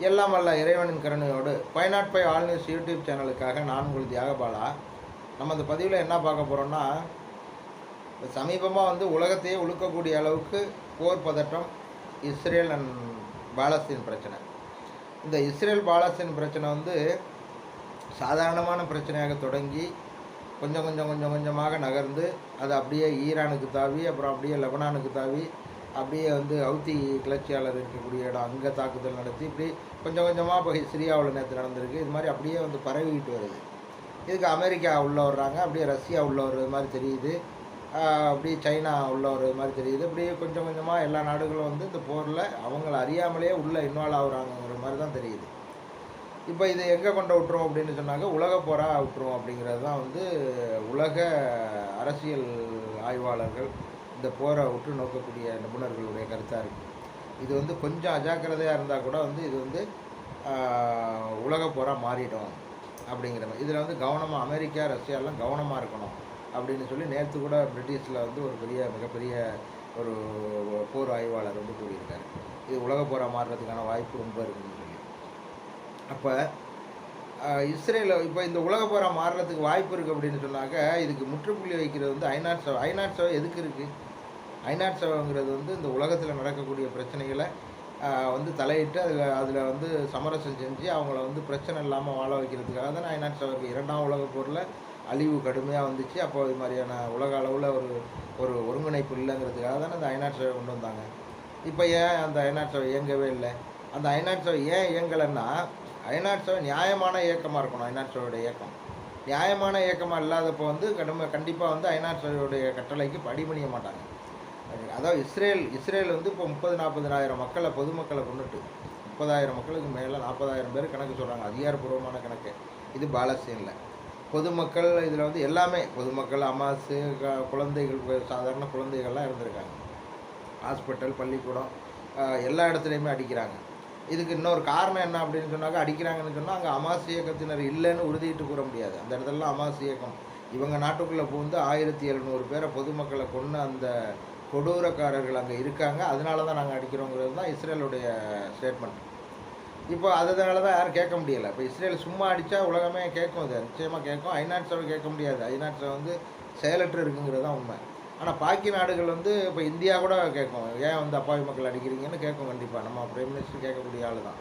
எல்லாம் வல்ல இறைவனின் கருணையோடு பைனாட் பை ஆல் நியூஸ் யூடியூப் சேனலுக்காக நான் உங்கள் தியாகபாலா நம்ம இந்த பதிவில் என்ன பார்க்க போகிறோம்னா சமீபமாக வந்து உலகத்தையே உழுக்கக்கூடிய அளவுக்கு போர் பதட்டம் இஸ்ரேல் அண்ட் பாலஸ்தீன் பிரச்சனை. இந்த இஸ்ரேல் பாலஸ்தீன் பிரச்சனை வந்து சாதாரணமான பிரச்சனையாக தொடங்கி கொஞ்சம் கொஞ்சம் கொஞ்சம் கொஞ்சமாக நகர்ந்து அது அப்படியே ஈரானுக்கு தாவி அப்புறம் அப்படியே லெபனானுக்கு தாவி அப்படியே வந்து ஹவுத்தி கிளர்ச்சியாளர் இருக்கக்கூடிய இடம் அங்கே தாக்குதல் நடத்தி இப்படி கொஞ்சம் கொஞ்சமாக இப்போ சிரியாவில் நேற்று நடந்திருக்கு. இது மாதிரி அப்படியே வந்து பரவிக்கிட்டு வருது. இதுக்கு அமெரிக்கா உள்ளே வர்றாங்க. அப்படியே ரஷ்யா உள்ளே வர்றது மாதிரி தெரியுது. அப்படியே சைனா உள்ளே வர்றது மாதிரி தெரியுது. இப்படியே கொஞ்சம் கொஞ்சமாக எல்லா நாடுகளும் வந்து இந்த போரில் அவங்கள அறியாமலே உள்ளே இன்வால்வ் ஆகுறாங்கங்கிற மாதிரி தான் தெரியுது. இப்போ இது எங்கே கொண்டு விட்டுரும் அப்படின்னு சொன்னாங்க உலக போராக விட்டுரும் அப்படிங்கிறது தான் வந்து உலக அரசியல் ஆய்வாளர்கள் இந்த போரை உற்று நோக்கக்கூடிய நிபுணர்களுடைய கருத்தாக இருக்குது இது வந்து கொஞ்சம் அஜாக்கிரதையாக இருந்தால் கூட வந்து இது வந்து உலக போராக மாறிடும் அப்படிங்கிற மாதிரி. இதில் வந்து கவனமாக அமெரிக்கா ரஷ்யாலாம் கவனமாக இருக்கணும் அப்படின்னு சொல்லி நேற்று கூட பிரிட்டிஷில் வந்து ஒரு பெரிய மிகப்பெரிய ஒரு போர் ஆய்வாளர் வந்து கூறியிருக்காரு. இது உலக போராக மாறுறதுக்கான வாய்ப்பு ரொம்ப இருக்குன்னு சொல்லி. அப்போ இஸ்ரேல இப்போ இந்த உலக போரா மாறுறதுக்கு வாய்ப்பு இருக்குது அப்படின்னு சொன்னாக்க இதுக்கு முற்றுப்புள்ளி வைக்கிறது வந்து ஐநாட் சபை ஐநாட் சபை எதுக்கு இருக்குது ஐநாட் சபைங்கிறது வந்து இந்த உலகத்தில் நடக்கக்கூடிய பிரச்சனைகளை வந்து தலையிட்டு அதில் அதில் வந்து சமரசம் செஞ்சு அவங்கள வந்து பிரச்சனை இல்லாமல் வாழ வைக்கிறதுக்காக தான் ஐநாட் சபைக்கு இரண்டாம் உலகப் போரில் அழிவு கடுமையாக வந்துச்சு. அப்போ இது மாதிரியான உலக அளவில் ஒரு ஒரு ஒருங்கிணைப்பு இல்லைங்கிறதுக்காக தானே அந்த ஐநாட் சபை கொண்டு வந்தாங்க. இப்போ ஏன் அந்த ஐநாட் சபை இயங்கவே இல்லை? அந்த ஐநாட் சபை ஏன் இயங்கலைன்னா ஐநாட் சபை நியாயமான இயக்கமாக இருக்கணும் ஐநாட் சபையோட இயக்கம். நியாயமான இயக்கமாக இல்லாதப்போ வந்து கடுமை கண்டிப்பாக வந்து ஐநாட் சபையோடைய கட்டளைக்கு படிபணிய மாட்டாங்க. அதாவது இஸ்ரேல் இஸ்ரேல் வந்து இப்போ முப்பது நாற்பதுனாயிரம் மக்களை பொதுமக்களை கொண்டுட்டு முப்பதாயிரம் மக்களுக்கு மேலே நாற்பதாயிரம் பேர் கணக்கு சொல்கிறாங்க அதிகாரப்பூர்வமான கணக்கு. இது பாலஸ்தீனில். பொதுமக்கள் இதில் வந்து எல்லாமே பொதுமக்கள் அமாசு க- குழந்தைகள் சாதாரண குழந்தைகள்லாம் இருந்திருக்காங்க. ஹாஸ்பிட்டல் பள்ளிக்கூடம் எல்லா இடத்துலையுமே அடிக்கிறாங்க. இதுக்கு இன்னொரு காரணம் என்ன அப்படின்னு சொன்னாக்க அடிக்கிறாங்கன்னு சொன்னால் அங்கே அமாஸ் இயக்கத்தினர் இல்லைன்னு உறுதியிட்டு கூற முடியாது. அந்த இடத்துலலாம் அமாஸ் இயக்கம். இவங்க நாட்டுக்குள்ளே பூந்து ஆயிரத்தி எழுநூறு பேரை பொதுமக்களை கொண்டு அந்த கொடூரக்காரர்கள் அங்கே இருக்காங்க. அதனால தான் நாங்கள் அடிக்கிறோங்கிறது தான் இஸ்ரேலுடைய ஸ்டேட்மெண்ட் இப்போ அதனால தான் யாரும் கேட்க முடியலை. இப்போ இஸ்ரேல் சும்மா அடித்தா உலகமே கேட்கும். அது நிச்சயமாக கேட்கும். ஐநாட் கேட்க முடியாது. ஐநாட் வந்து செயலற்று இருக்குங்கிறது தான் உண்மை. ஆனால் பாக்கி நாடுகள் வந்து இப்போ இந்தியா கூட கேட்கும். ஏன் வந்து அப்பாவி மக்கள் அடிக்கிறீங்கன்னு கேட்கும் கண்டிப்பாக நம்ம பிரைம் மினிஸ்டர் கேட்கக்கூடிய ஆள் தான்.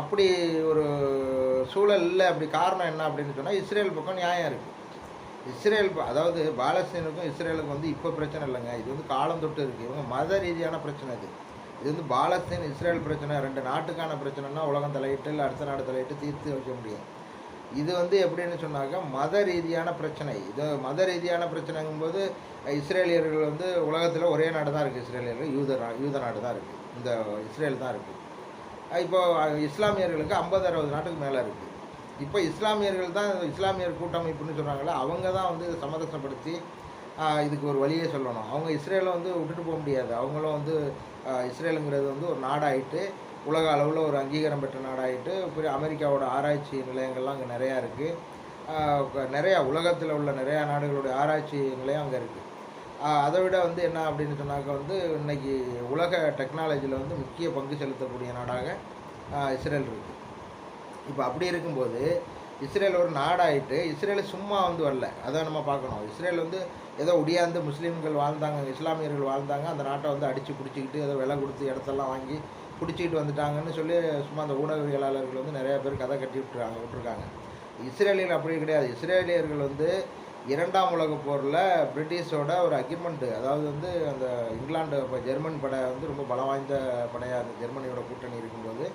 அப்படி ஒரு சூழல் இல்லை. அப்படி காரணம் என்ன அப்படின்னு சொன்னால் இஸ்ரேல் பக்கம் நியாயம் இருக்குது இஸ்ரேல் அதாவது பாலஸ்தீனுக்கும் இஸ்ரேலுக்கும் வந்து இப்போ பிரச்சனை இல்லைங்க. இது வந்து காலம் தொட்டு இருக்குது இவங்க மத ரீதியான பிரச்சனை இது இது வந்து பாலஸ்தீன் இஸ்ரேல் பிரச்சனை ரெண்டு நாட்டுக்கான பிரச்சனைனா உலகம் தலையிட்டு இல்லை அடுத்த நாடு தலையிட்டு தீர்த்து வைக்க முடியும். இது வந்து எப்படின்னு சொன்னாக்க மத ரீதியான பிரச்சனை. இது மத ரீதியான பிரச்சனைங்கும்போது இஸ்ரேலியர்கள் வந்து உலகத்தில் ஒரே நாடு தான் இருக்குது இஸ்ரேலியர்கள் யூத நா- யூத நாடு தான் இருக்குது இந்த இஸ்ரேல் தான் இருக்குது இப்போது இஸ்லாமியர்களுக்கு ஐம்பது அறுபது நாட்டுக்கு மேலே இருக்குது இப்போ இஸ்லாமியர்கள் தான் இஸ்லாமியர் கூட்டமைப்புன்னு சொல்கிறாங்களே அவங்க தான் வந்து சமரசப்படுத்தி இதுக்கு ஒரு வழியே சொல்லணும். அவங்க இஸ்ரேலை வந்து விட்டுட்டு போக முடியாது. அவங்களும் வந்து இஸ்ரேலுங்கிறது வந்து ஒரு நாடாயிட்டு உலக அளவில் ஒரு அங்கீகாரம் பெற்ற நாடாகிட்டு இப்போ அமெரிக்காவோட ஆராய்ச்சி நிலையங்கள்லாம் அங்கே நிறையா இருக்குது நிறையா உலகத்தில் உள்ள நிறையா நாடுகளுடைய ஆராய்ச்சி நிலையம் அங்கே இருக்குது அதை விட வந்து என்ன அப்படின்னு சொன்னாக்க வந்து இன்னைக்கு உலக டெக்னாலஜியில் வந்து முக்கிய பங்கு செலுத்தக்கூடிய நாடாக இஸ்ரேல் இருக்குது இப்போ அப்படி இருக்கும்போது இஸ்ரேல் ஒரு நாடாயிட்டு இஸ்ரேல் சும்மா வந்து வரல. அதை நம்ம பார்க்கணும். இஸ்ரேல் வந்து ஏதோ ஒடியாந்து முஸ்லீம்கள் வாழ்ந்தாங்க இஸ்லாமியர்கள் வாழ்ந்தாங்க அந்த நாட்டை வந்து அடித்து பிடிச்சிக்கிட்டு ஏதோ விலை கொடுத்து இடத்தெல்லாம் வாங்கி பிடிச்சிக்கிட்டு வந்துட்டாங்கன்னு சொல்லி சும்மா அந்த ஊடகவியலாளர்கள் வந்து நிறைய பேர் கதை கட்டி விட்டுருக்காங்க விட்டுருக்காங்க. இஸ்ரேலியர் அப்படி கிடையாது. இஸ்ரேலியர்கள் வந்து இரண்டாம் உலக போரில் பிரிட்டிஷோட ஒரு அக்ரிமெண்ட்டு அதாவது வந்து அந்த இங்கிலாண்டு இப்போ ஜெர்மன் படை வந்து ரொம்ப பலம் வாய்ந்த படையாக இருந்தது. ஜெர்மனியோட கூட்டணி இருக்கும்போது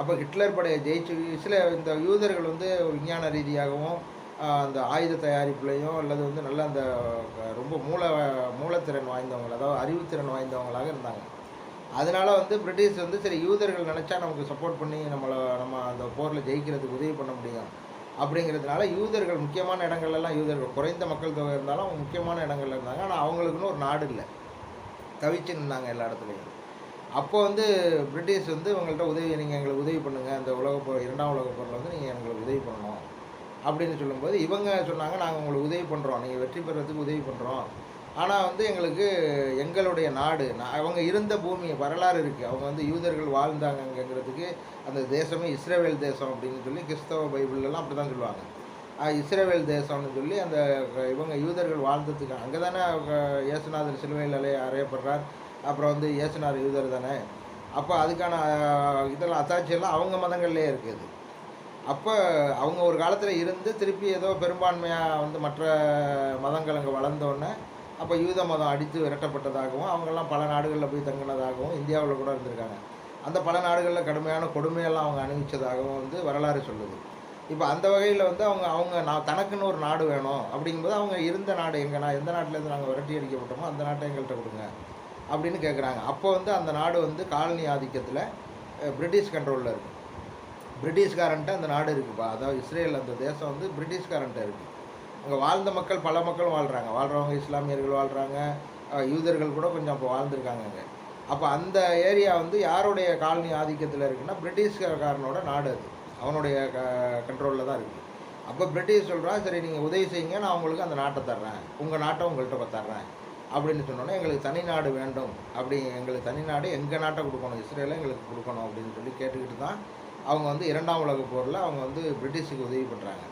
அப்போ ஹிட்லர் படையை ஜெயிச்சு சில இந்த யூதர்கள் வந்து விஞ்ஞான ரீதியாகவும் அந்த ஆயுத தயாரிப்புலையும் அல்லது வந்து நல்ல அந்த ரொம்ப மூல மூலத்திறன் வாய்ந்தவங்க அதாவது அறிவுத்திறன் வாய்ந்தவங்களாக இருந்தாங்க. அதனால் வந்து பிரிட்டிஷ் வந்து சரி யூதர்கள் நினச்சா நமக்கு சப்போர்ட் பண்ணி நம்மளை நம்ம அந்த போரில் ஜெயிக்கிறதுக்கு உதவி பண்ண முடியும். அப்படிங்கிறதுனால யூதர்கள் முக்கியமான இடங்கள்லாம் யூதர்கள் குறைந்த மக்கள் தொகை இருந்தாலும் அவங்க முக்கியமான இடங்கள்ல இருந்தாங்க. ஆனால் அவங்களுக்குன்னு ஒரு நாடு இல்லை. தவிச்சு நின்னாங்க எல்லா இடத்துலையும். அப்போ வந்து பிரிட்டிஷ் வந்து இவங்கள்ட்ட உதவி நீங்கள் எங்களுக்கு உதவி பண்ணுங்கள் அந்த உலக போ இரண்டாம் உலக போரில் வந்து நீங்கள் எங்களுக்கு உதவி பண்ணணும் அப்படின்னு சொல்லும்போது இவங்க சொன்னாங்க நாங்கள் உங்களுக்கு உதவி பண்ணுறோம் நீங்கள் வெற்றி பெறத்துக்கு உதவி பண்ணுறோம் ஆனால் வந்து எங்களுக்கு எங்களுடைய நாடு நான் அவங்க இருந்த பூமி வரலாறு இருக்குது அவங்க வந்து யூதர்கள் வாழ்ந்தாங்கங்கிறதுக்கு அந்த தேசமே இஸ்ரேவேல் தேசம் அப்படின்னு சொல்லி கிறிஸ்தவ பைபிள்லாம் அப்படி தான் சொல்லுவாங்க இஸ்ரேவேல் தேசம்னு சொல்லி அந்த இவங்க யூதர்கள் வாழ்ந்ததுக்கு அங்கே தானே இயேசுநாதர் சிலுவையில் அலைய அறையப்படுறார். அப்புறம் வந்து இயேசுனார் யூதர் தானே. அப்போ அதுக்கான இதெல்லாம் அத்தாட்சியெல்லாம் அவங்க மதங்கள்லேயே இருக்குது அப்போ அவங்க ஒரு காலத்தில் இருந்து திருப்பி ஏதோ பெரும்பான்மையாக வந்து மற்ற மதங்கள் அங்கே வளர்ந்தோடனே அப்போ யூத மதம் அடித்து விரட்டப்பட்டதாகவும் அவங்கெல்லாம் பல நாடுகளில் போய் தங்கினதாகவும் இந்தியாவில் கூட இருந்திருக்காங்க. அந்த பல நாடுகளில் கடுமையான கொடுமையெல்லாம் அவங்க அனுபவிச்சதாகவும் வந்து வரலாறு சொல்லுது. இப்போ அந்த வகையில் வந்து அவங்க அவங்க நான் தனக்குன்னு ஒரு நாடு வேணும் அப்படிங்கும்போது அவங்க இருந்த நாடு எங்கன்னா எந்த நாட்டிலேருந்து நாங்கள் விரட்டி அடிக்கப்பட்டோமோ அந்த நாட்டை எங்கள்கிட்ட கொடுங்க. அப்படின்னு கேட்குறாங்க அப்போ வந்து அந்த நாடு வந்து காலனி ஆதிக்கத்தில் பிரிட்டிஷ் கண்ட்ரோலில் இருக்குது பிரிட்டிஷ்காரன்ட்ட அந்த நாடு இருக்குப்பா. அதாவது இஸ்ரேல் அந்த தேசம் வந்து பிரிட்டிஷ்காரன்ட்ட இருக்குது அங்கே வாழ்ந்த மக்கள் பல மக்களும் வாழ்கிறாங்க வாழ்கிறவங்க இஸ்லாமியர்கள் வாழ்கிறாங்க யூதர்கள் கூட கொஞ்சம் அப்போ வாழ்ந்துருக்காங்க அங்கே. அப்போ அந்த ஏரியா வந்து யாருடைய காலனி ஆதிக்கத்தில் இருக்குன்னா பிரிட்டிஷ்காரனோட நாடு அது. அவனுடைய க கண்ட்ரோலில் தான் இருக்குது அப்போ பிரிட்டிஷ் சொல்கிறா சரி நீங்கள் உதவி செய்யுங்க நான் உங்களுக்கு அந்த நாட்டை தர்றேன். உங்கள் நாட்டை உங்கள்கிட்ட தர்றேன். அப்படின்னு சொன்னோன்னே எங்களுக்கு தனி நாடு வேண்டும். அப்படி எங்களுக்கு தனி நாடு எங்கள் நாட்டை கொடுக்கணும் இஸ்ரேலை எங்களுக்கு கொடுக்கணும் அப்படின்னு சொல்லி கேட்டுக்கிட்டு தான் அவங்க வந்து இரண்டாம் உலக போரில் அவங்க வந்து பிரிட்டிஷுக்கு உதவி பண்ணுறாங்க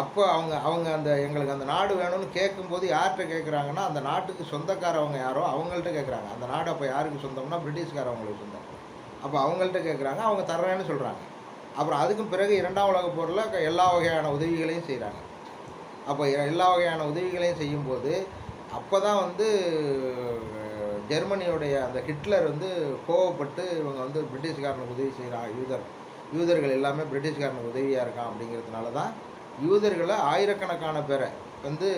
அப்போ அவங்க அவங்க அந்த எங்களுக்கு அந்த நாடு வேணும்னு கேட்கும்போது யார்கிட்ட கேட்குறாங்கன்னா அந்த நாட்டுக்கு சொந்தக்காரவங்க யாரோ அவங்கள்ட்ட கேட்குறாங்க. அந்த நாடு அப்போ யாருக்கு சொந்தம்னா பிரிட்டிஷ்காரவங்களுக்கு சொந்தம். அப்போ அவங்கள்ட்ட கேட்குறாங்க அவங்க தர்றேன்னு சொல்கிறாங்க அப்புறம் அதுக்கும் பிறகு இரண்டாம் உலக போரில் எல்லா வகையான உதவிகளையும் செய்கிறாங்க அப்போ எல்லா வகையான உதவிகளையும் செய்யும்போது அப்போ தான் வந்து ஜெர்மனியுடைய அந்த ஹிட்லர் வந்து கோவப்பட்டு இவங்க வந்து பிரிட்டிஷ்காரனுக்கு உதவி செய்கிறான் யூதர் யூதர்கள் எல்லாமே பிரிட்டிஷ்காரனுக்கு உதவியாக இருக்கான் அப்படிங்கிறதுனால தான் யூதர்களை ஆயிரக்கணக்கான பேரை வந்து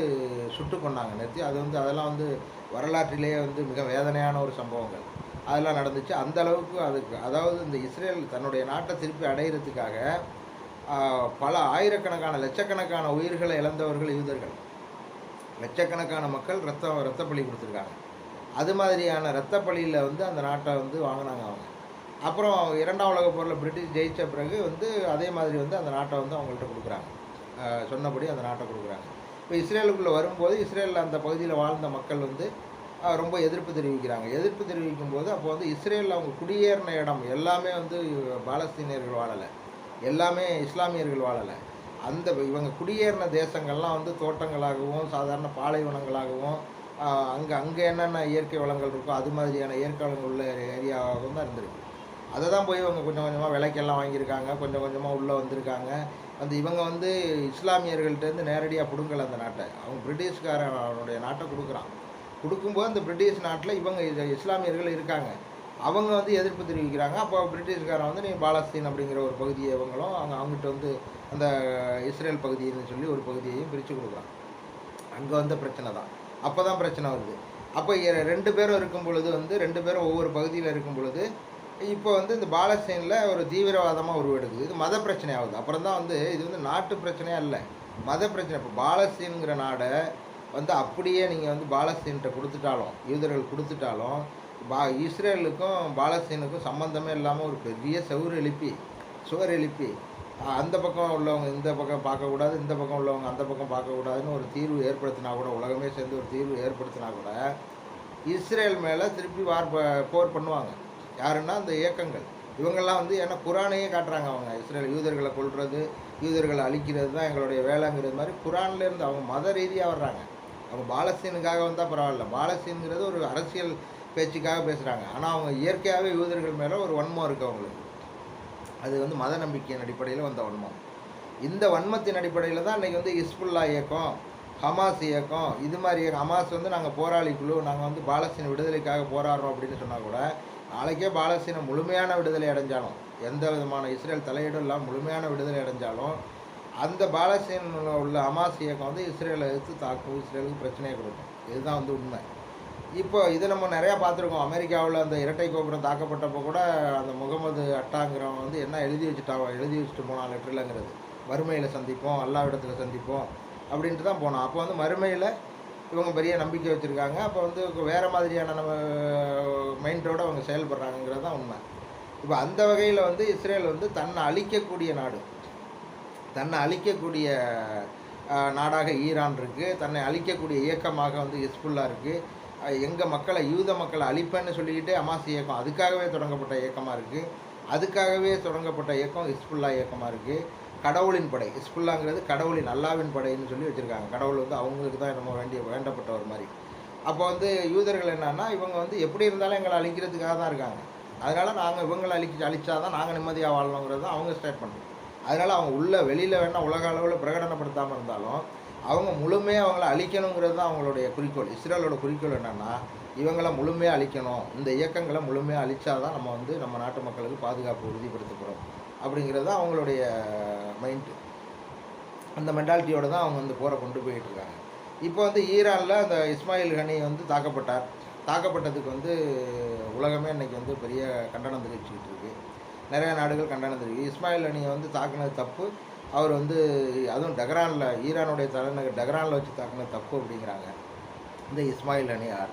சுட்டு கொண்டாங்க நிறுத்தி. அது வந்து அதெல்லாம் வந்து வரலாற்றிலேயே வந்து மிக வேதனையான ஒரு சம்பவங்கள். அதெல்லாம் நடந்துச்சு. அந்த அளவுக்கு அதுக்கு அதாவது இந்த இஸ்ரேல் தன்னுடைய நாட்டை திருப்பி அடையிறதுக்காக பல ஆயிரக்கணக்கான லட்சக்கணக்கான உயிர்களை இழந்தவர்கள் யூதர்கள். லட்சக்கணக்கான மக்கள் ரத்தம் ரத்த பலி கொடுத்துருக்காங்க. அது மாதிரியான ரத்த பலியில் வந்து அந்த நாட்டை வந்து வாங்கினாங்க அவங்க. அப்புறம் இரண்டாம் உலக போரில் பிரிட்டிஷ் ஜெயித்த பிறகு வந்து அதே மாதிரி வந்து அந்த நாட்டை வந்து அவங்கள்ட்ட கொடுக்குறாங்க. சொன்னபடி அந்த நாட்டை கொடுக்குறாங்க. இப்போ இஸ்ரேலுக்குள்ளே வரும்போது இஸ்ரேலில் அந்த பகுதியில் வாழ்ந்த மக்கள் வந்து ரொம்ப எதிர்ப்பு தெரிவிக்கிறாங்க. எதிர்ப்பு தெரிவிக்கும் போது அப்போ வந்து இஸ்ரேலில் அவங்க குடியேறின இடம் எல்லாமே வந்து பாலஸ்தீனியர்கள் வாழலை. எல்லாமே இஸ்லாமியர்கள் வாழலை. அந்த இவங்க குடியேறின தேசங்கள்லாம் வந்து தோட்டங்களாகவும் சாதாரண பாலைவனங்களாகவும் அங்கே அங்கே என்னென்ன இயற்கை வளங்கள் இருக்கோ அது மாதிரியான இயற்கை வளங்கள் உள்ள ஏரியாவாகவும் தான் இருந்திருக்கு. அதை தான் போய் இவங்க கொஞ்சம் கொஞ்சமாக விலைக்கெல்லாம் வாங்கியிருக்காங்க கொஞ்சம் கொஞ்சமாக உள்ளே வந்திருக்காங்க. அந்த இவங்க வந்து இஸ்லாமியர்கள்ட்டேருந்து நேரடியாக பிடுங்கல அந்த நாட்டை. அவங்க பிரிட்டிஷ்காரன் அவனுடைய நாட்டை கொடுக்குறான். கொடுக்கும்போது அந்த பிரிட்டிஷ் நாட்டில் இவங்க இஸ்லாமியர்கள் இருக்காங்க. அவங்க வந்து எதிர்ப்பு தெரிவிக்கிறாங்க அப்போ பிரிட்டிஷ்காரன் வந்து நீ பாலஸ்தீன் அப்படிங்கிற ஒரு பகுதியை இவங்களும் அவங்க அவங்ககிட்ட வந்து அந்த இஸ்ரேல் பகுதின்னு சொல்லி ஒரு பகுதியையும் பிரித்து கொடுக்குறான் அங்கே வந்த பிரச்சனை தான். அப்போ தான் பிரச்சனை வருது. அப்போ ரெண்டு பேரும் இருக்கும் பொழுது வந்து ரெண்டு பேரும் ஒவ்வொரு பகுதியில் இருக்கும் பொழுது இப்போ வந்து இந்த பாலஸ்தீனில் ஒரு தீவிரவாதமாக உருவெடுக்குது. இது மத பிரச்சனையாகுது. அப்புறம் தான் வந்து இது வந்து நாட்டு பிரச்சனையாக இல்லை. மத பிரச்சனை. இப்போ பாலஸ்தீனுங்கிற நாடை வந்து அப்படியே நீங்கள் வந்து பாலஸ்தீன்கிட்ட கொடுத்துட்டாலும் யூதர்கள் கொடுத்துட்டாலும் பா இஸ்ரேலுக்கும் பாலஸ்தீனுக்கும் சம்மந்தமே இல்லாமல் ஒரு பெரிய செவுறு எழுப்பி சுவர் எழுப்பி அந்த பக்கம் உள்ளவங்க இந்த பக்கம் பார்க்கக்கூடாது இந்த பக்கம் உள்ளவங்க அந்த பக்கம் பார்க்கக்கூடாதுன்னு ஒரு தீர்வு ஏற்படுத்தினா கூட உலகமே சேர்ந்து ஒரு தீர்வு ஏற்படுத்தினா கூட இஸ்ரேல் மேலே திருப்பி வார் ப- போர் பண்ணுவாங்க. யாருன்னா அந்த இயக்கங்கள். இவங்கெல்லாம் வந்து ஏன்னா குரானையே காட்டுறாங்க அவங்க. இஸ்ரேல் யூதர்களை கொள்வது யூதர்களை அழிக்கிறது தான் எங்களுடைய வேலைங்கிறது மாதிரி குரான்லேருந்து அவங்க மத ரீதியாக வர்றாங்க. அவங்க பாலஸ்தீனுக்காக வந்தால் பரவாயில்ல. பாலஸ்தீனுங்கிறது ஒரு அரசியல் பேச்சுக்காக பேசுகிறாங்க ஆனால் அவங்க இயற்கையாகவே யூதர்கள் மேலே ஒரு வன்மம் இருக்குது அவங்களுக்கு. அது வந்து மத நம்பிக்கையின் அடிப்படையில் வந்த வன்மம். இந்த வன்மத்தின் அடிப்படையில் தான் இன்றைக்கி வந்து இஸ்புல்லா இயக்கம் ஹமாஸ் இயக்கம் இது மாதிரி இயக்கம். ஹமாஸ் வந்து நாங்கள் போராளி குழு நாங்கள் வந்து பாலஸ்தீன விடுதலைக்காக போராடுறோம் அப்படின்னு சொன்னால் கூட நாளைக்கே பாலஸ்தீனம் முழுமையான விடுதலை அடைஞ்சாலும் எந்த விதமான இஸ்ரேல் தலையீடும் இல்லாமல் முழுமையான விடுதலை அடைஞ்சாலும் அந்த பாலஸ்தீனில் உள்ள ஹமாஸ் இயக்கம் வந்து இஸ்ரேலை எடுத்து தாக்கும் இஸ்ரேலுக்கு பிரச்சனையை கொடுக்கும். இதுதான் வந்து உண்மை. இப்போ இது நம்ம நிறையா பார்த்துருக்கோம். அமெரிக்காவில் அந்த இரட்டை கோபுரம் தாக்கப்பட்டப்போ கூட அந்த முகமது அட்டாங்கிறவன் வந்து என்ன எழுதி வச்சுட்டான் எழுதி வச்சுட்டு போனான் லெட்டர்லங்கிறது. வறுமையில் சந்திப்போம் அல்லாவிடத்தில் சந்திப்போம் அப்படின்ட்டு தான் போனோம் அப்போ வந்து மறுமையில் இவங்க பெரிய நம்பிக்கை வச்சுருக்காங்க. அப்போ வந்து வேறு மாதிரியான நம்ம மைண்டோடு அவங்க செயல்படுறாங்கங்கிறது தான் உண்மை. இப்போ அந்த வகையில் வந்து இஸ்ரேல் வந்து தன்னை அழிக்கக்கூடிய நாடு. தன்னை அழிக்கக்கூடிய நாடாக ஈரான் இருக்குது தன்னை அழிக்கக்கூடிய இயக்கமாக வந்து ஹிஸ்புல்லா இருக்குது எங்கள் மக்களை யூத மக்களை அழிப்பேன்னு சொல்லிக்கிட்டே அமாசி இயக்கம் அதுக்காகவே தொடங்கப்பட்ட இயக்கமாக இருக்குது அதுக்காகவே தொடங்கப்பட்ட இயக்கம் ஹிஸ்புல்லா இயக்கமாக இருக்குது கடவுளின் படை ஹிஸ்புல்லாங்கிறது கடவுளின் அல்லாவின் படைன்னு சொல்லி வச்சுருக்காங்க. கடவுள் வந்து அவங்களுக்கு தான் நம்ம வேண்டிய வேண்டப்பட்டவர் மாதிரி. அப்போ வந்து யூதர்கள் என்னன்னா இவங்க வந்து எப்படி இருந்தாலும் எங்களை அழிக்கிறதுக்காக தான் இருக்காங்க. அதனால் நாங்கள் இவங்களை அழிக்க அழிச்சாதான் நாங்கள் நிம்மதியாக வாழணுங்கிறது தான் அவங்க பண்ணுறோம் அதனால் அவங்க உள்ள வெளியில் வேணால் உலக அளவில் பிரகடனப்படுத்தாமல் இருந்தாலும் அவங்க முழுமையாக அவங்கள அழிக்கணுங்கிறது தான் அவங்களுடைய குறிக்கோள். இஸ்ரேலோட குறிக்கோள் என்னென்னா இவங்களை முழுமையாக அழிக்கணும். இந்த இயக்கங்களை முழுமையாக அழிச்சாதான் நம்ம வந்து நம்ம நாட்டு மக்களுக்கு பாதுகாப்பு உறுதிப்படுத்தப்படும். அப்படிங்கிறது தான் அவங்களுடைய மைண்டு அந்த மென்டாலிட்டியோடு தான் அவங்க வந்து போரை கொண்டு போயிட்டு இருக்காங்க. இப்போ வந்து ஈரானில் அந்த இஸ்மாயில் ஹனி வந்து தாக்கப்பட்டார். தாக்கப்பட்டதுக்கு வந்து உலகமே இன்றைக்கி வந்து பெரிய கண்டனம் தெரிவிச்சுக்கிட்டு இருக்குது நிறைய நாடுகள் கண்டனம் தெரிவிக்கு இஸ்மாயில் அணியை வந்து தாக்குனது தப்பு. அவர் வந்து அதுவும் டெஹ்ரானில் ஈரானுடைய தலைநகர் டெஹ்ரானில் வச்சு தாக்கின தப்பு அப்படிங்கிறாங்க. இந்த இஸ்மாயில் அணியார்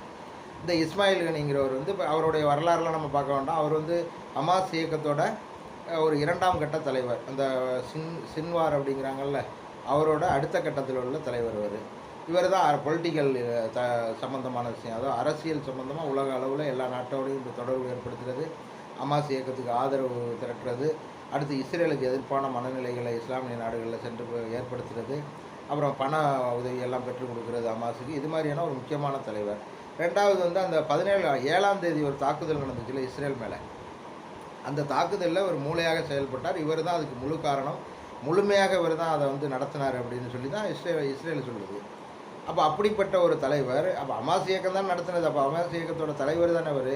இந்த இஸ்மாயில் கனிங்கிறவர் வந்து இப்போ அவருடைய வரலாறுலாம் நம்ம பார்க்க வேண்டாம். அவர் வந்து அமாஸ் இயக்கத்தோட ஒரு இரண்டாம் கட்ட தலைவர். அந்த சின் சின்வார் அப்படிங்கிறாங்கல்ல அவரோட அடுத்த கட்டத்தில் உள்ள தலைவர் அவர் இவர் தான் பொலிட்டிக்கல் த சம்மந்தமான விஷயம். அதாவது அரசியல் சம்மந்தமாக உலக அளவில் எல்லா நாட்டோடையும் இந்த தொடர்பு ஏற்படுத்துறது அமாஸ் இயக்கத்துக்கு ஆதரவு திரட்டுறது அடுத்து இஸ்ரேலுக்கு எதிர்ப்பான மனநிலைகளை இஸ்லாமிய நாடுகளில் சென்று ஏற்படுத்துறது. அப்புறம் பண உதவியெல்லாம் பெற்றுக் கொடுக்கறது ஹமாஸுக்கு. இது மாதிரியான ஒரு முக்கியமான தலைவர். ரெண்டாவது வந்து அந்த பதினேழு ஏழாம் தேதி ஒரு தாக்குதல் நடந்துச்சுல இஸ்ரேல் மேலே. அந்த தாக்குதலில் ஒரு மூளையாக செயல்பட்டார். இவர் தான் அதுக்கு முழு காரணம். முழுமையாக இவர் தான் அதை வந்து நடத்தினார் அப்படின்னு சொல்லி தான் இஸ்ரேல் இஸ்ரேல் சொல்லுது. அப்போ அப்படிப்பட்ட ஒரு தலைவர் அப்போ அமாஸ் இயக்கம் தான் நடத்தினது. அப்போ அமாஸ் இயக்கத்தோட தலைவர் தானே அவர்?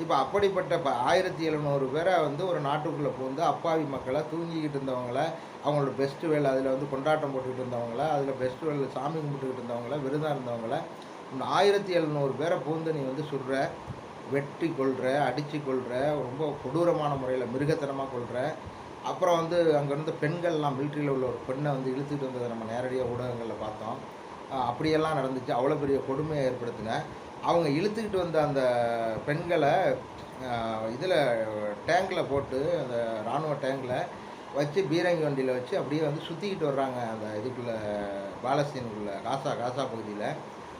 இப்போ அப்படிப்பட்ட இப்போ ஆயிரத்தி எழுநூறு பேரை வந்து ஒரு நாட்டுக்குள்ளே புகுந்து அப்பாவி மக்களை தூங்கிக்கிட்டு இருந்தவங்கள அவங்களோட பெஸ்ட் வேல் அதில் வந்து கொண்டாட்டம் போட்டுக்கிட்டு இருந்தவங்கள அதில் பெஸ்ட் வேல் சாமி கும்பிட்டுக்கிட்டு இருந்தவங்கள விருதாக இருந்தவங்கள ஆயிரத்தி எழுநூறு பேரை பூந்து நீ வந்து சுடுற வெட்டி கொள்கிற அடித்து கொள்கிற ரொம்ப கொடூரமான முறையில் மிருகத்தனமாக கொள்கிற அப்புறம் வந்து அங்கேருந்து பெண்கள்லாம் மிலிட்ரியில் உள்ள ஒரு பெண்ணை வந்து இழுத்துட்டு வந்ததை நம்ம நேரடியாக ஊடகங்களில் பார்த்தோம். அப்படியெல்லாம் நடந்துச்சு. அவ்வளோ பெரிய கொடுமையை ஏற்படுத்தின. அவங்க இழுத்துக்கிட்டு வந்த அந்த பெண்களை இதில் டேங்கில் போட்டு அந்த இராணுவ டேங்கில் வச்சு பீரங்கி வண்டியில் வச்சு அப்படியே வந்து சுற்றிக்கிட்டு வர்றாங்க அந்த இதுக்குள்ளே பாலஸ்தீனுக்குள்ளே காசா காசா பகுதியில்.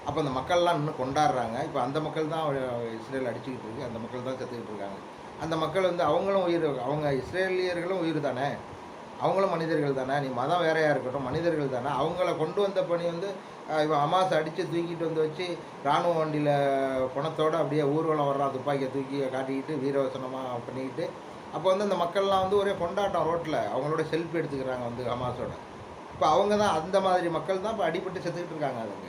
அப்போ அந்த மக்கள்லாம் இன்னும் கொண்டாடுறாங்க. இப்போ அந்த மக்கள் தான் இஸ்ரேல் அடிச்சுக்கிட்டு இருக்கு. அந்த மக்கள் தான் செத்துக்கிட்டு இருக்காங்க. அந்த மக்கள் வந்து அவங்களும் உயிர் அவங்க இஸ்ரேலியர்களும் உயிர் தானே? அவங்களும் மனிதர்கள் தானே? நீ மதம் வேறையாக இருக்கட்டும் மனிதர்கள் தானே? அவங்கள கொண்டு வந்த பணி வந்து இவன் அமாஸ் அடித்து தூக்கிட்டு வந்து வச்சு இராணுவ வண்டியில் பணத்தோடு அப்படியே ஊர்வலம் வர்றான் துப்பாக்கியை தூக்கி காட்டிக்கிட்டு வீரவசனமாக பண்ணிக்கிட்டு அப்போ வந்து அந்த மக்கள்லாம் வந்து ஒரே கொண்டாட்டம் ரோட்டில் அவங்களோட செல்ஃபி எடுத்துக்கிறாங்க வந்து ஹமாஸோட இப்போ அவங்க தான் அந்த மாதிரி மக்கள் தான் இப்போ அடிபட்டு செத்துக்கிட்டு இருக்காங்க அதுங்க.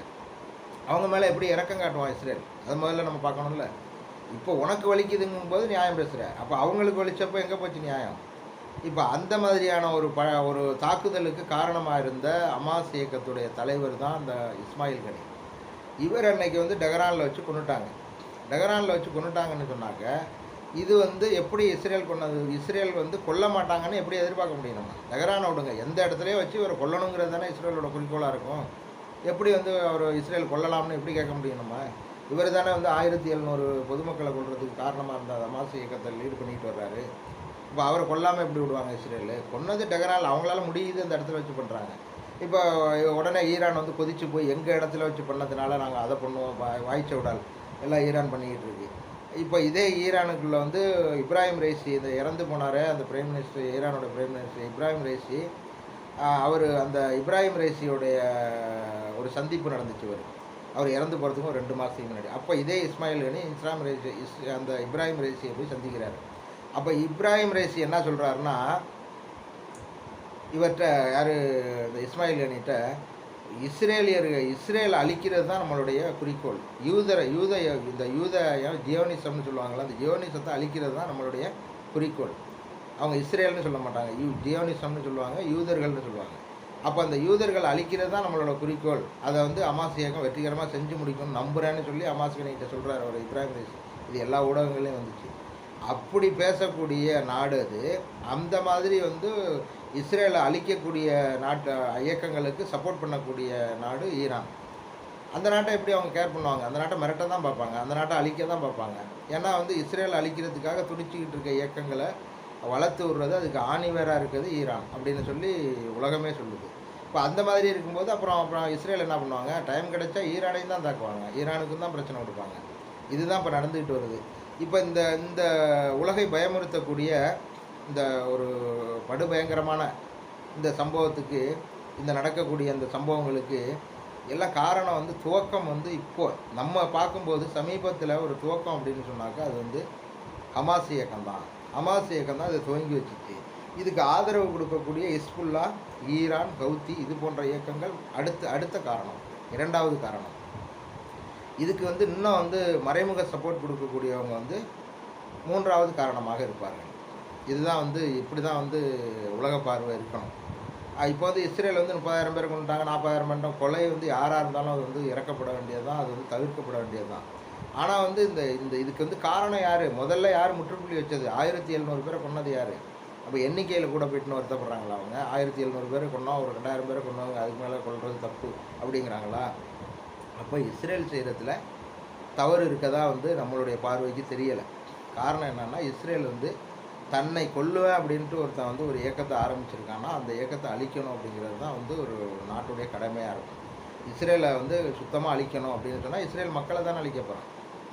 அவங்க மேலே எப்படி இறக்கம் காட்டுவான் இஸ்ரேல்? அது முதல்ல நம்ம பார்க்கணும்ல. இப்போ உனக்கு வலிக்குதுங்கும் போது நியாயம் பேசுகிற அப்போ அவங்களுக்கு வலிச்சப்போ எங்கே போச்சு நியாயம்? இப்போ அந்த மாதிரியான ஒரு ப ஒரு தாக்குதலுக்கு காரணமாக இருந்த அமாஸ் இயக்கத்துடைய தலைவர் தான் அந்த இஸ்மாயில் கனி. இவர் அன்னைக்கு வந்து டெஹரானில் வச்சு கொண்டுட்டாங்க. டெஹரானில் வச்சு கொண்டுட்டாங்கன்னு சொன்னாக்க இது வந்து எப்படி இஸ்ரேல் கொண்டது? இஸ்ரேல் வந்து கொல்ல மாட்டாங்கன்னு எப்படி எதிர்பார்க்க முடியும் நம்ம? டெஹரானை விடுங்க. எந்த இடத்துலையும் வச்சு இவரை கொல்லணுங்கிறது தானே இஸ்ரேலோட குறிக்கோளாக இருக்கும். எப்படி வந்து அவர் இஸ்ரேல் கொல்லலாம்னு எப்படி கேட்க முடியும் நம்ம? இவர் தானே வந்து ஆயிரத்தி எழுநூறு பொதுமக்களை கொல்றதுக்கு காரணமாக இருந்த ஹமாஸ் இயக்கத்தில் லீடு பண்ணிட்டு வர்றாரு. இப்போ அவரை கொல்லாமல் எப்படி விடுவாங்க இஸ்ரேல்? கொன்னது டெகரால் அவங்களால முடியுது அந்த இடத்துல வச்சு பண்ணுறாங்க இப்போ உடனே ஈரான் வந்து கொதிச்சு போய் எங்கள் இடத்துல வச்சு பண்ணதுனால நாங்கள் அதை பண்ணுவோம். வாய்ச்ச விடால் எல்லாம் ஈரான் பண்ணிக்கிட்டு இருக்கு. இப்போ இதே ஈரானுக்குள்ள வந்து இப்ராஹிம் ரைசி இந்த இறந்து போனாரே. அந்த பிரைம் மினிஸ்டர் ஈரானோட பிரைம் மினிஸ்டர் இப்ராஹிம் ரைசி. அவர் அந்த இப்ராஹிம் ரைசியோடைய ஒரு சந்திப்பு நடந்துச்சு அவர் அவர் இறந்து போகிறதுக்கும் ரெண்டு மாதத்துக்கு முன்னாடி. அப்போ இதே இஸ்மாயில் கனி இஸ்லாம் ரைசி இஸ் அந்த இப்ராஹிம் ரைசியை போய் சந்திக்கிறார். அப்போ இப்ராஹிம் ரைசி என்ன சொல்கிறாருன்னா இவர்கிட்ட யார் இந்த இஸ்மாயில் கனிட்ட இஸ்ரேலியர்கள் இஸ்ரேல் அழிக்கிறது தான் நம்மளுடைய குறிக்கோள். யூதரை யூத இந்த யூத ஜியோனிசம்னு சொல்லுவாங்கள்ல அந்த ஜியோனிசத்தை அழிக்கிறது தான் நம்மளுடைய குறிக்கோள். அவங்க இஸ்ரேல்னு சொல்ல மாட்டாங்க. யூ ஜியோனிசம்னு சொல்லுவாங்க யூதர்கள்னு சொல்லுவாங்க. அப்போ அந்த யூதர்கள் அழிக்கிறது தான் நம்மளோட குறிக்கோள். அதை வந்து அமாசியாக வெற்றிகரமாக செஞ்சு முடிக்கணும்னு நம்புறேன்னு சொல்லி அமாஸ் சொல்கிறார் அவர் இப்ராஹிம் ரைஸ் இது எல்லா ஊடகங்களையும் வந்துச்சு. அப்படி பேசக்கூடிய நாடு அது. அந்த மாதிரி வந்து இஸ்ரேலை அழிக்கக்கூடிய நாட்டு இயக்கங்களுக்கு சப்போர்ட் பண்ணக்கூடிய நாடு ஈரான். அந்த நாட்டை எப்படி அவங்க கேர் பண்ணுவாங்க? அந்த நாட்டை மிரட்ட தான் பார்ப்பாங்க. அந்த நாட்டை அழிக்க தான் பார்ப்பாங்க. ஏன்னா வந்து இஸ்ரேல் அழிக்கிறதுக்காக துணிச்சிக்கிட்டு இருக்க இயக்கங்களை வளர்த்து விடுறது அதுக்கு ஆணிவேராக இருக்குது ஈரான் அப்படின்னு சொல்லி உலகமே சொல்லுது. இப்போ அந்த மாதிரி இருக்கும்போது அப்புறம் அப்புறம் இஸ்ரேல் என்ன பண்ணுவாங்க? டைம் கிடைச்சா ஈரானையும் தான் தாக்குவாங்க. ஈரானுக்கும் தான் பிரச்சனை கொடுப்பாங்க. இதுதான் இப்போ நடந்துக்கிட்டு வருது. இப்போ இந்த இந்த உலகை பயமுறுத்தக்கூடிய இந்த ஒரு படுபயங்கரமான இந்த சம்பவத்துக்கு இந்த நடக்கக்கூடிய அந்த சம்பவங்களுக்கு எல்லாம் காரணம் வந்து துவக்கம் வந்து இப்போ நம்ம பார்க்கும்போது சமீபத்தில் ஒரு துவக்கம் அப்படின்னு சொன்னாக்கா அது வந்து ஹமாஸ் இயக்கம் தான் ஹமாஸ் இயக்கம் தான் அதை துவங்கி வச்சுச்சு. இதுக்கு ஆதரவு கொடுக்கக்கூடிய இஸ்புல்லா ஈரான் ஹவுத்தி இது போன்ற இயக்கங்கள் அடுத்த அடுத்த காரணம் இரண்டாவது காரணம். இதுக்கு வந்து இன்னும் வந்து மறைமுக சப்போர்ட் கொடுக்கக்கூடியவங்க வந்து மூன்றாவது காரணமாக இருப்பார்கள். இதுதான் வந்து இப்படி தான் வந்து உலக பார்வை இருக்கணும். இப்போ வந்து இஸ்ரேல் வந்து முப்பதாயிரம் பேர் கொண்டுட்டாங்க நாற்பதாயிரம் பண்ணிட்டோம் கொலை வந்து யாராக இருந்தாலும் அது வந்து இறக்கப்பட வேண்டியது தான் அது வந்து தவிர்க்கப்பட வேண்டியது தான் ஆனால் வந்து இந்த இந்த இதுக்கு வந்து காரணம் யார்? முதல்ல யார் முற்றுப்புள்ளி வச்சது? ஆயிரத்தி எழுநூறு பேரை கொன்னது யார்? அப்போ எண்ணிக்கையில் கூட போயிட்டுன்னு வருத்தப்படுறாங்களா அவங்க? ஆயிரத்தி எழுநூறு பேரை கொண்டோம் ஒரு ரெண்டாயிரம் பேரை கொண்டவங்க அதுக்கு மேலே கொள்வது தப்பு அப்படிங்கிறாங்களா? அப்போ இஸ்ரேல் செய்கிறதுல தவறு இருக்கதா வந்து நம்மளுடைய பார்வைக்கு தெரியலை. காரணம் என்னென்னா இஸ்ரேல் வந்து தன்னை கொல்லுவேன் அப்படின்ட்டு ஒருத்தன் வந்து ஒரு இயக்கத்தை ஆரம்பிச்சிருக்கான்னா அந்த இயக்கத்தை அழிக்கணும் அப்படிங்கிறது தான் வந்து ஒரு நாட்டுடைய கடமையாக இருக்கும். இஸ்ரேலை வந்து சுத்தமாக அழிக்கணும் அப்படின்னு சொன்னால் இஸ்ரேல் மக்களை தானே அழிக்க போகிறான்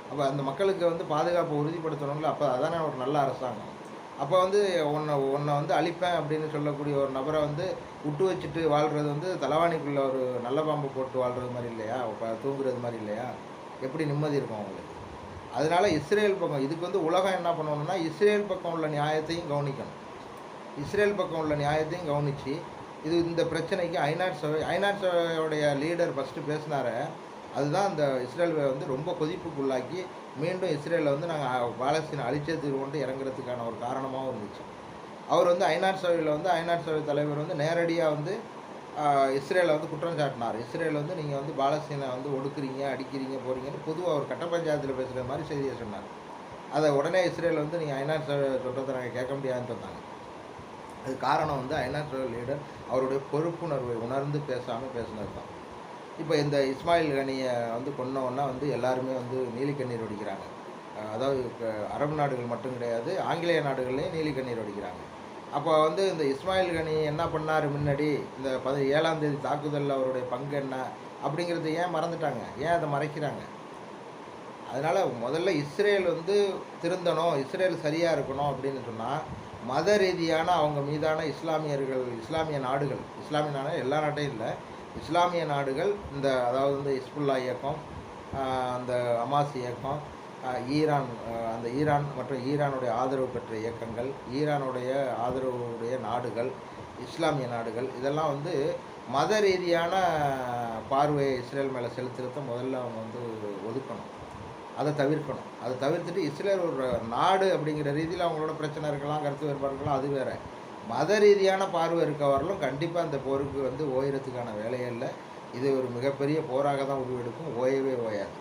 அப்போ அந்த மக்களுக்கு வந்து பாதுகாப்பை உறுதிப்படுத்தணும்ல அப்போ அதானே ஒரு நல்ல அரசாங்கம். அப்போ வந்து உன்னை உன்னை வந்து அழிப்பேன் அப்படின்னு சொல்லக்கூடிய ஒரு நபரை வந்து விட்டு வச்சுட்டு வாழ்கிறது வந்து தலைவாணிக்குள்ளே ஒரு நல்ல பாம்பு போட்டு வாழ்கிறது மாதிரி இல்லையா? தூங்குறது மாதிரி இல்லையா? எப்படி நிம்மதி இருக்கும் அவங்களுக்கு? அதனால இஸ்ரேல் பக்கம் இதுக்கு வந்து உலகம் என்ன பண்ணணும்னா இஸ்ரேல் பக்கம் உள்ள நியாயத்தையும் கவனிக்கணும். இஸ்ரேல் பக்கம் உள்ள நியாயத்தையும் கவனித்து இது இந்த பிரச்சனைக்கு ஐநாட் சபை ஐநாட் சபையோடைய லீடர் ஃபஸ்ட்டு பேசினாரு. அதுதான் அந்த இஸ்ரேல் வந்து ரொம்ப கொதிப்புக்குள்ளாக்கி மீண்டும் இஸ்ரேலில் வந்து நாங்கள் பாலஸ்தீன் அழிச்சே தீர்வோன்ட்டு இறங்குறதுக்கான ஒரு காரணமாகவும் இருந்துச்சு. அவர் வந்து ஐநாட் சபையில் வந்து ஐநாட் சபை தலைவர் வந்து நேரடியாக வந்து இஸ்ரேலில் இஸ்ரேலை வந்து குற்றம் சாட்டினார். இஸ்ரேல் வந்து நீங்கள் வந்து பாலஸ்தீனை வந்து ஒடுக்குறீங்க அடிக்கிறீங்க போகிறீங்கன்னு பொதுவாக அவர் கட்ட பஞ்சாயத்தில் பேசுகிற மாதிரி செய்தியை சொன்னார். அதை உடனே இஸ்ரேல் வந்து நீங்கள் ஐநாட் சபை சொல்கிறத நாங்கள் கேட்க முடியாதுன்னு சொன்னாங்க. அது காரணம் வந்து ஐநாட் சபை லீடர் அவருடைய பொறுப்புணர்வை உணர்ந்து பேசாமல் பேசினது தான் இப்போ இந்த இஸ்மாயில் கனியை வந்து கொன்னோன்னா வந்து எல்லாருமே வந்து நீலி கண்ணீர் வடிக்கிறாங்க அதாவது இப்போ அரபு நாடுகள் மட்டும் கிடையாது ஆங்கிலேய நாடுகள்லேயும் நீலி கண்ணீர் வடிக்கிறாங்க. அப்போ வந்து இந்த இஸ்மாயில் கனி என்ன பண்ணார் முன்னாடி? இந்த பத ஏழாம் தேதி தாக்குதலில் அவருடைய பங்கு என்ன? அப்படிங்கிறது ஏன் மறந்துட்டாங்க? ஏன் அதை மறைக்கிறாங்க? அதனால் முதல்ல இஸ்ரேல் வந்து திருந்தணும் இஸ்ரேல் சரியாக இருக்கணும் அப்படின்னு சொன்னால் மத ரீதியான அவங்க மீதான இஸ்லாமியர்கள் இஸ்லாமிய நாடுகள் இஸ்லாமிய நாடு எல்லா நாட்டையும் இல்லை இஸ்லாமிய நாடுகள் இந்த அதாவது வந்து இஸ்புல்லா இயக்கம் அந்த அமாஸ் இயக்கம் ஈரான் அந்த ஈரான் மற்றும் ஈரானுடைய ஆதரவு பெற்ற இயக்கங்கள் ஈரானுடைய ஆதரவுடைய நாடுகள் இஸ்லாமிய நாடுகள் இதெல்லாம் வந்து மத ரீதியான பார்வையை இஸ்ரேல் மேலே செலுத்துறத முதல்ல அவங்க வந்து ஒதுக்கணும். அதை தவிர்க்கணும். அதை தவிர்த்துட்டு இஸ்ரேல் ஒரு நாடு அப்படிங்கிற ரீதியில் அவங்களோட பிரச்சனை இருக்கலாம் கருத்து வேறுபாடு இருக்கலாம் அது வேறு. மத ரீதியான பார்வை இருக்கவர்களும் கண்டிப்பாக அந்த போருக்கு வந்து ஓயிறதுக்கான வேலையே இல்லை. இது ஒரு மிகப்பெரிய போராக தான் உருவெடுக்கும். ஓயவே ஓயாது.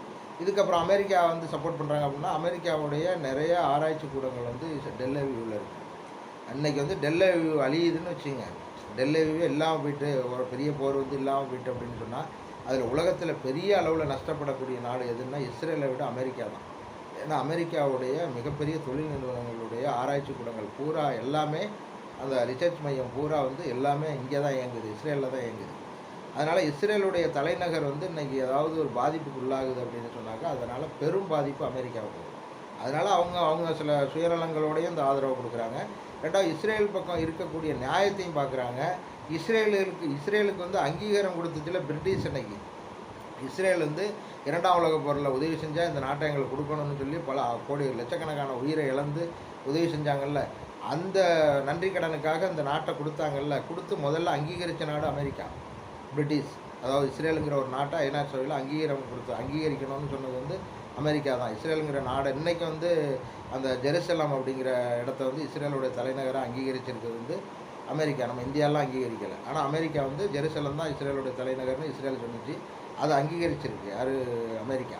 இதுக்கப்புறம் அமெரிக்கா வந்து சப்போர்ட் பண்ணுறாங்க அப்படின்னா அமெரிக்காவுடைய நிறைய ஆராய்ச்சி கூடங்கள் வந்து டெல்லவியூவில் இருக்குது அன்னைக்கு வந்து டெல்லவியூ அழியுதுன்னு வச்சுங்க டெல்லவியூ இல்லாமல் போயிட்டு ஒரு பெரிய போர் வந்து இல்லாமல் போயிட்டு அப்படின்னு சொன்னால் அதில் உலகத்தில் பெரிய அளவில் நஷ்டப்படக்கூடிய நாடு எதுன்னா இஸ்ரேலை விட அமெரிக்கா தான். ஏன்னா அமெரிக்காவுடைய மிகப்பெரிய தொழில் நிறுவனங்களுடைய ஆராய்ச்சி கூடங்கள் பூரா எல்லாமே அந்த ரிசர்ச் மையம் பூரா வந்து எல்லாமே இங்கே தான் இயங்குது இஸ்ரேலில் தான் இயங்குது. அதனால் இஸ்ரேலுடைய தலைநகர் வந்து இன்னைக்கு ஏதாவது ஒரு பாதிப்புக்கு உள்ளாகுது அப்படின்னு சொன்னாக்கா அதனால் பெரும் பாதிப்பு அமெரிக்காவுக்கு அதனால் அவங்க அவங்க சில சுயநலங்களோடையும் இந்த ஆதரவு கொடுக்குறாங்க. ரெண்டாவது இஸ்ரேல் பக்கம் இருக்கக்கூடிய நியாயத்தையும் பார்க்குறாங்க. இஸ்ரேலுக்கு இஸ்ரேலுக்கு வந்து அங்கீகாரம் கொடுத்ததில் பிரிட்டிஷ் அன்னைக்கு. இஸ்ரேல் வந்து இரண்டாம் உலக போரில் உதவி செஞ்சால் இந்த நாட்டை எங்களுக்கு கொடுக்கணும்னு சொல்லி பல கோடி லட்சக்கணக்கான உயிரை இழந்து உதவி செஞ்சாங்கல்ல. அந்த நன்றி கடனுக்காக இந்த நாட்டை கொடுத்தாங்கல்ல கொடுத்து முதல்ல அங்கீகரித்த நாடு அமெரிக்கா பிரிட்டிஷ். அதாவது இஸ்ரேலுங்கிற ஒரு நாட்டை ஐநா சபையில் அங்கீகாரம் கொடுத்து அங்கீகரிக்கணும்னு சொன்னது வந்து அமெரிக்கா தான். இஸ்ரேலுங்கிற நாடு இன்றைக்கி வந்து அந்த ஜெருசலம் அப்படிங்கிற இடத்த வந்து இஸ்ரேலுடைய தலைநகராக அங்கீகரிச்சிருக்கிறது வந்து அமெரிக்கா. நம்ம இந்தியாலாம் அங்கீகரிக்கலை. ஆனால் அமெரிக்கா வந்து ஜெருசலம் தான் இஸ்ரேலுடைய தலைநகர்னு இஸ்ரேல் சொன்னிச்சு. அதை அங்கீகரிச்சிருக்கு. யார்? அமெரிக்கா.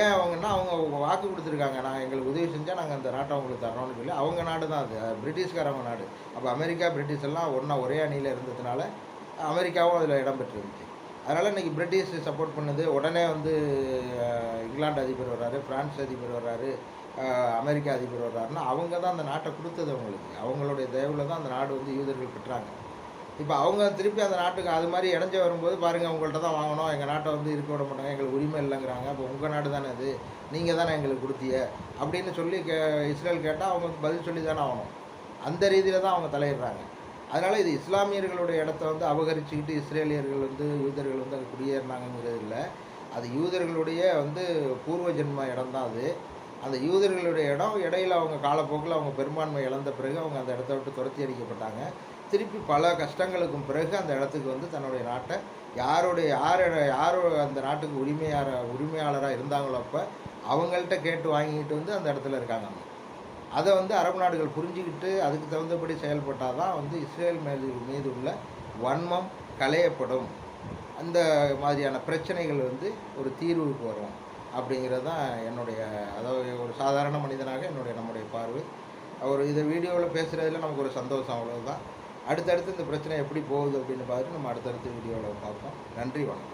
ஏன் அவங்கன்னா அவங்க வாக்கு கொடுத்துருக்காங்க. நான் எங்களுக்கு உதவி செஞ்சால் நாங்கள் அந்த நாட்டை அவங்களுக்கு தரோம்னு சொல்லி அவங்க நாடு தான் அது. பிரிட்டிஷ்காரவங்க நாடு. அப்போ அமெரிக்கா பிரிட்டிஷ் எல்லாம் ஒன்றா ஒரே அணியில் இருந்ததுனால அமெரிக்காவும் அதில் இடம் பெற்றிருந்துச்சு. அதனால் இன்றைக்கி பிரிட்டிஷ் சப்போர்ட் பண்ணுது உடனே வந்து இங்கிலாந்து அதிபர் வர்றாரு பிரான்ஸ் அதிபர் வர்றாரு அமெரிக்கா அதிபர் வர்றாருன்னா அவங்க தான் அந்த நாட்டை கொடுத்தது அவங்களுக்கு. அவங்களுடைய தயவில் தான் அந்த நாடு வந்து யூதர்கள் பெற்றாங்க. இப்போ அவங்க திருப்பி அந்த நாட்டுக்கு அது மாதிரி இடைஞ்ச வரும்போது பாருங்கள் உங்கள்கிட்ட தான் வாங்கணும். எங்கள் நாட்டை வந்து இருக்க விட மாட்டாங்க. எங்களுக்கு உரிமை இல்லைங்கிறாங்க. அப்போ உங்கள் நாடு தானே அது? நீங்கள் தானே எங்களுக்கு கொடுத்திய அப்படின்னு சொல்லி கே இஸ்ரேல் கேட்டால் அவங்க பதில் சொல்லி தானே ஆகணும். அந்த ரீதியில் தான் அவங்க தலையிடுறாங்க. அதனால் இது இஸ்லாமியர்களுடைய இடத்த வந்து அபகரிச்சுக்கிட்டு இஸ்ரேலியர்கள் வந்து யூதர்கள் வந்து அங்கே குடியேறினாங்கங்கிறது இல்லை. அது யூதர்களுடைய வந்து பூர்வ ஜென்ம இடம் தான் அது. அந்த யூதர்களுடைய இடம் இடையில அவங்க காலப்போக்கில் அவங்க பெரும்பான்மை இழந்த பிறகு அவங்க அந்த இடத்த விட்டு துரத்தி அடிக்கப்பட்டாங்க திருப்பி பல கஷ்டங்களுக்கும் பிறகு அந்த இடத்துக்கு வந்து தன்னுடைய நாட்டை யாருடைய யார் யார் அந்த நாட்டுக்கு உரிமையார உரிமையாளராக இருந்தாங்களோ அப்போ அவங்கள்ட்ட கேட்டு வாங்கிட்டு வந்து அந்த இடத்துல இருக்காங்க. அவங்க. அதை வந்து அரபு நாடுகள் புரிஞ்சுக்கிட்டு அதுக்கு தகுந்தபடி செயல்பட்டால் தான் வந்து இஸ்ரேல் மீது மீது உள்ள வன்மம் களையப்படும். அந்த மாதிரியான பிரச்சனைகள் வந்து ஒரு தீர்வுக்கு வரும். அப்படிங்கிறது தான் என்னுடைய அதாவது ஒரு சாதாரண மனிதனாக என்னுடைய நம்முடைய பார்வை. அவர் இதை வீடியோவில் பேசுகிறதுல நமக்கு ஒரு சந்தோஷம் அவ்வளோதான் அடுத்தடுத்து இந்த பிரச்சனை எப்படி போகுது அப்படின்னு பார்த்துட்டு நம்ம அடுத்தடுத்து வீடியோவில் பார்ப்போம். நன்றி வணக்கம்.